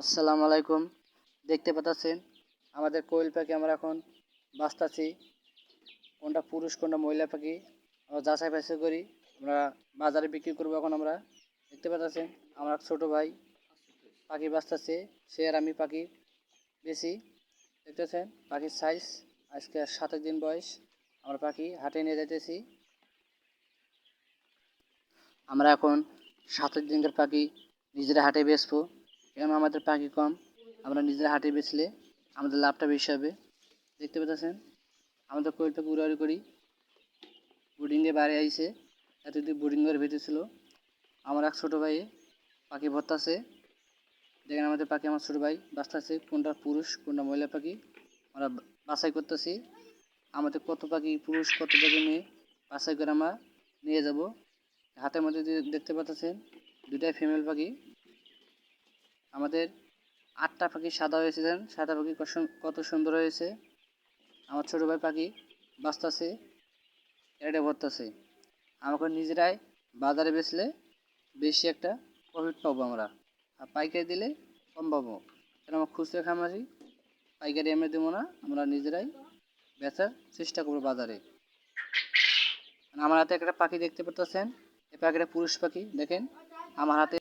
আসসালামু আলাইকুম। দেখতে পাচ্ছেন আমাদের কোয়েল পাখি আমরা এখন বাঁচতেছি। কোনটা পুরুষ, কোনটা মহিলা পাখি, আমরা যাচাই বাছাই করি, আমরা বাজারে বিক্রি করব এখন আমরা। দেখতে পাচ্ছেন আমার ছোটো ভাই পাখি বাঁচতেছে, সে আর আমি পাখি বেশি। দেখতেছেন পাখির সাইজ আজকে সাতের দিন বয়স, আমরা পাখি হাটে নিয়ে যাইতেছি। আমরা এখন সাতের দিনকার পাখি নিজেরা হাটে বেচবো। কেন আমাদের পাখি কম। আমরা নিজেরা হাটে বেচলে আমাদের লাভটা বেশি হবে। দেখতে পাচ্ছেন? আমাদের কোয়েল পাখি উড়াউড়ি করি বোর্ডিংয়ে বাইরে আইসে এতদিন বোর্ডিংয়ের ভিতরে ছিল। আমার এক ছোটো ভাই পাখি ভর্তাছে দেখেন আমাদের পাখি, আমার ছোটো ভাই বাঁচতেছে। কোনটা পুরুষ, কোনটা মহিলা পাখি, আমরা বাছাই করতেছি। আমাদের কত পাখি পুরুষ, কত পাখি মেয়ে, বাছাই করে আমরা নিয়ে যাব। হাতের মধ্যে দেখতে পাচ্ছেন? দুটাই ফিমেল পাখি। আমাদের আটটা পাখি সাদা হয়েছিলেন সাদা পাখি কত সুন্দর হয়েছে। আমার ছোটো ভাই পাখি বাঁচতেছে এটা ভরতেছে আমাকে নিজেরাই বাজারে বেচলে বেশি একটা প্রফিট পাবো আমরা। আর পাইকারি দিলে কম পাবো। কেন আমার খুচরা খামারি, পাইকারি আমরা দেবো না, আমরা নিজেরাই বেচার চেষ্টা করব বাজারে। আমার হাতে একটা পাখি দেখতে পাচ্ছেন এই পাখিটা পুরুষ পাখি, দেখেন। আমার হাতে